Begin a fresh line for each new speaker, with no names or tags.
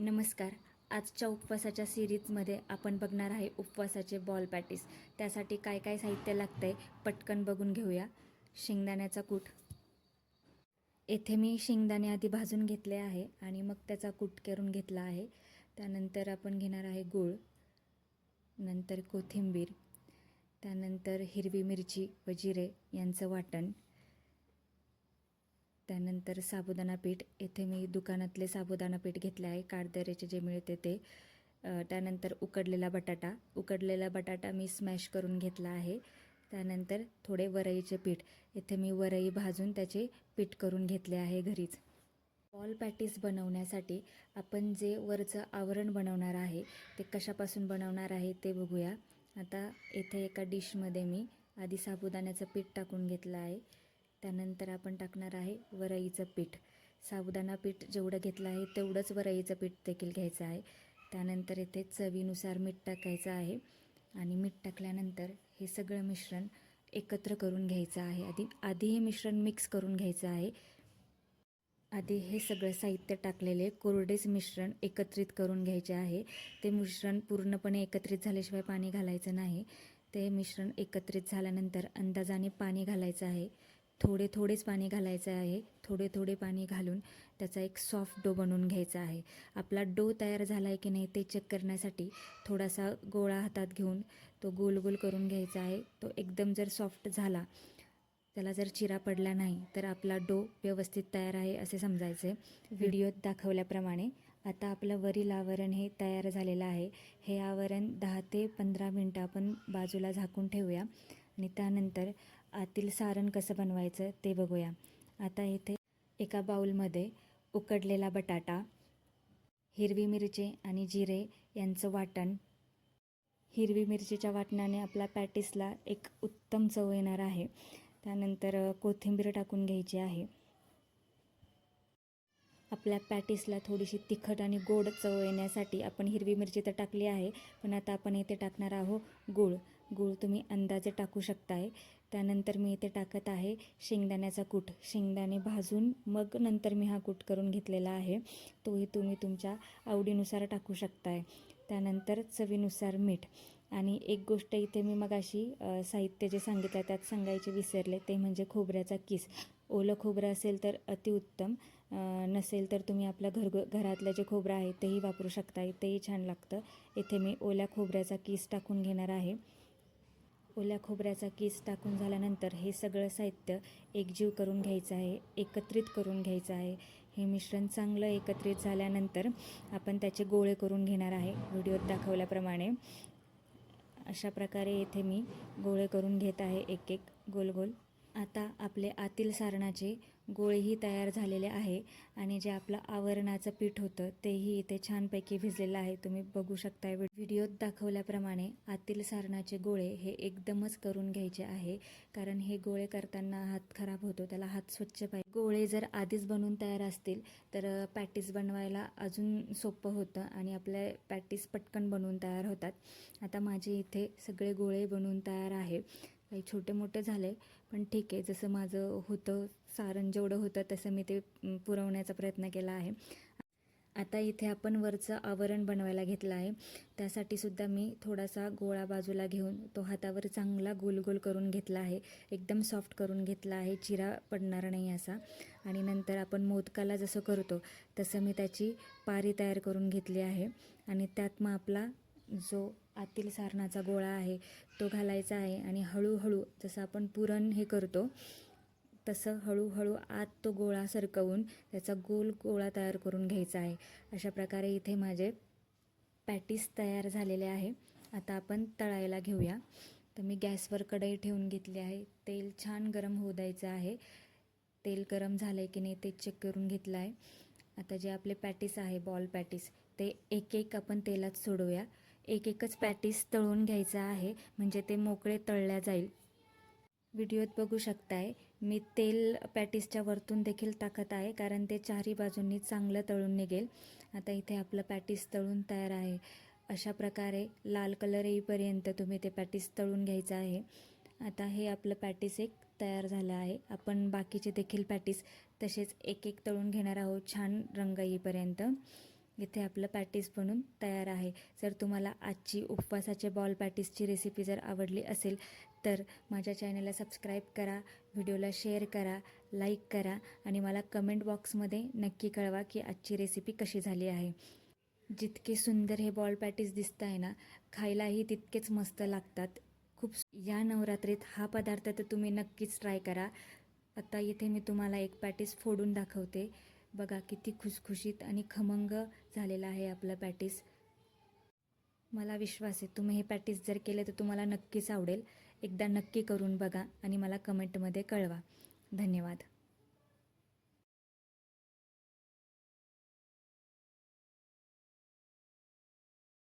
नमस्कार. आजच्या उपवासाच्या सिरीजमध्ये आपण बघणार आहे उपवासाचे बॉल पॅटीस त्यासाठी काय काय साहित्य लागतं आहे पटकन बघून घेऊया. शेंगदाण्याचा कूट. येथे मी शेंगदाणे आधी भाजून घेतले आहे आणि मग त्याचा कूट करून घेतला आहे. त्यानंतर आपण घेणार आहे गूळ नंतर कोथिंबीर त्यानंतर हिरवी मिरची व जिरे यांचं वाटण. त्यानंतर साबुदाणा पीठ. येथे मी दुकानातले साबुदाणा पीठ घेतले आहे. काळदऱ्याचे जे मिळते ते. त्यानंतर उकडलेला बटाटा. उकडलेला बटाटा मी स्मॅश करून घेतला आहे. त्यानंतर थोडे वरईचे पीठ. येथे मी वरई भाजून त्याचे पीठ करून घेतले आहे घरीच. बॉल पॅटीस बनवण्यासाठी आपण जे वरचं आवरण बनवणार आहे ते कशापासून बनवणार आहे ते बघूया. आता येथे एका डिशमध्ये मी आधी साबुदाण्याचं पीठ टाकून घेतलं आहे. त्यानंतर आपण टाकणार आहे वरईचं पीठ. साबुदाणा पीठ जेवढं घेतलं आहे तेवढंच वरईचं पीठ देखील घ्यायचं आहे. त्यानंतर इथे चवीनुसार मीठ टाकायचं आहे आणि मीठ टाकल्यानंतर हे सगळं मिश्रण एकत्र करून घ्यायचं आहे. आधी आधी हे मिश्रण मिक्स करून घ्यायचं आहे. आधी हे सगळं साहित्य टाकलेले कोरडेच मिश्रण एकत्रित करून घ्यायचे आहे. ते मिश्रण पूर्णपणे एकत्रित झाल्याशिवाय पाणी घालायचं नाही. ते मिश्रण एकत्रित झाल्यानंतर अंदाजाने पाणी घालायचं आहे. थोडे थोडेच पाणी घालायचं आहे. थोडे थोडे पाणी घालून त्याचा एक सॉफ्ट डो बनवून घ्यायचा आहे. आपला डो तयार झाला आहे की नाही ते चेक करण्यासाठी थोडासा गोळा हातात घेऊन तो गोल गोल करून घ्यायचा आहे. तो एकदम जर सॉफ्ट झाला त्याला जर चिरा पडला नाही तर आपला डो व्यवस्थित तयार आहे असे समजायचे. व्हिडिओत दाखवल्याप्रमाणे आता आपलं वरील आवरण हे तयार झालेलं आहे. हे आवरण दहा ते पंधरा मिनटं आपण बाजूला झाकून ठेवूया. आणि त्यानंतर आतील सारण कसं बनवायचं ते बघूया. आता इथे एका बाऊलमध्ये उकडलेला बटाटा हिरवी मिरची आणि जिरे यांचं वाटण. हिरवी मिरचीच्या वाटणाने आपला पॅटिसला एक उत्तम चव येणार आहे. त्यानंतर कोथिंबीर टाकून घ्यायची आहे. आपल्या पॅटिसला थोडीशी तिखट आणि गोड चव येण्यासाठी आपण हिरवी मिरची तर टाकली आहे पण आता आपण इथे टाकणार आहोत गूळ. गूळ तुम्ही अंदाजे टाकू शकताय. त्यानंतर मी इथे टाकत आहे शेंगदाण्याचा कूट. शेंगदाणे भाजून मग नंतर मी हा कूट करून घेतलेला आहे. तोही तुम्ही तुमच्या आवडीनुसार टाकू शकताय. त्यानंतर चवीनुसार मीठ. आणि एक गोष्ट इथे मी मग अशी साहित्य जे सांगितलं त्यात सांगायचे विसरले ते म्हणजे खोबऱ्याचा किस. ओलं खोबरं असेल तर अतिउत्तम नसेल तर तुम्ही आपल्या घर घरातलं जे खोबरं आहे तेही वापरू शकता तेही छान लागतं. इथे मी ओल्या खोबऱ्याचा किस टाकून घेणार आहे. ओल्या खोबऱ्याचा केस टाकून झाल्यानंतर हे सगळं साहित्य एकजीव करून घ्यायचं आहे एकत्रित करून घ्यायचं आहे. हे मिश्रण चांगलं एकत्रित झाल्यानंतर आपण त्याचे गोळे करून घेणार आहे व्हिडिओत दाखवल्याप्रमाणे. अशा प्रकारे येथे मी गोळे करून घेत आहे एक एक गोल गोल. आता आपले आतील सारणाचे गोळेही तयार झालेले आहे आणि जे आपलं आवरणाचं पीठ होतं तेही इथे छानपैकी भिजलेलं आहे. तुम्ही बघू शकता व्हिडिओत दाखवल्याप्रमाणे आतील सारणाचे गोळे हे एकदमच करून घ्यायचे आहे. कारण हे गोळे करताना हात खराब होतो त्याला हात स्वच्छ पाहिजे. गोळे जर आधीच बनवून तयार असतील तर पॅटीस बनवायला अजून सोपं होतं आणि आपल्या पॅटीस पटकन बनवून तयार होतात. आता माझे इथे सगळे गोळे बनवून तयार आहे. काही छोटे मोठे झाले पण ठीक आहे. जसं माझं होतं सारण जेवढं होतं तसं मी ते पुरवण्याचा प्रयत्न केला आहे. आता इथे आपण वरचं आवरण बनवायला घेतलं आहे. त्यासाठी सुद्धा मी थोडासा गोळा बाजूला घेऊन तो हातावर चांगला गोल गोल करून घेतला आहे. एकदम सॉफ्ट करून घेतला आहे. चिरा पडणार नाही असा. आणि नंतर आपण मोदकाला जसं करतो तसं मी त्याची पारी तयार करून घेतली आहे. आणि त्यात मग आपला जो आतील सारणाचा गोळा आहे तो घालायचा आहे आणि हळूहळू जसं आपण पुरण हे करतो तसं हळूहळू आत तो गोळा सरकवून त्याचा गोल गोळा तयार करून घ्यायचा आहे. अशा प्रकारे इथे माझे पॅटीस तयार झालेले आहे. आता आपण तळायला घेऊया. तर मी गॅसवर कढई ठेवून घेतली आहे. तेल छान गरम होऊ द्यायचं आहे. तेल गरम झालं आहे की नाही ते चेक करून घेतलं आहे. आता जे आपले पॅटीस आहे बॉल पॅटीस ते एक एक आपण तेलात सोडूया. एक एकच पॅटीस तळून घ्यायचं आहे म्हणजे ते मोकळे तळल्या जाईल. व्हिडिओत बघू शकताय मी तेल पॅटीसच्या वरतून देखील टाकत आहे कारण ते चारही बाजूंनी चांगलं तळून निघेल. आता इथे आपलं पॅटीस तळून तयार आहे. अशा प्रकारे लाल कलर येईपर्यंत तुम्ही ते पॅटीस तळून घ्यायचं आहे. आता हे आपलं पॅटीस एक तयार झालं आहे. आपण बाकीचे देखील पॅटीस तसेच एक एक तळून घेणार आहोत छान रंग येईपर्यंत. इथे आपलं पॅटीस बनून तयार आहे. जर तुम्हाला आजची उपवासाचे बॉल पॅटीसची रेसिपी जर आवडली असेल तर माझ्या चॅनलला सबस्क्राईब करा व्हिडिओला शेअर करा लाईक करा आणि मला कमेंट बॉक्समध्ये नक्की कळवा की आजची रेसिपी कशी झाली आहे. जितके सुंदर हे बॉल पॅटीस दिसत आहे ना खायलाही तितकेच मस्त लागतात. खूप या नवरात्रीत हा पदार्थ तर तुम्ही नक्कीच ट्राय करा. आता इथे मी तुम्हाला एक पॅटीस फोडून दाखवते. बघा किती खुसखुशीत आणि खमंग झालेला आहे आपलं पॅटीस. मला विश्वास आहे तुम्ही हे पॅटीस जर केले तर तुम्हाला नक्कीच आवडेल. एकदा नक्की करून बघा आणि मला कमेंटमध्ये कळवा. धन्यवाद.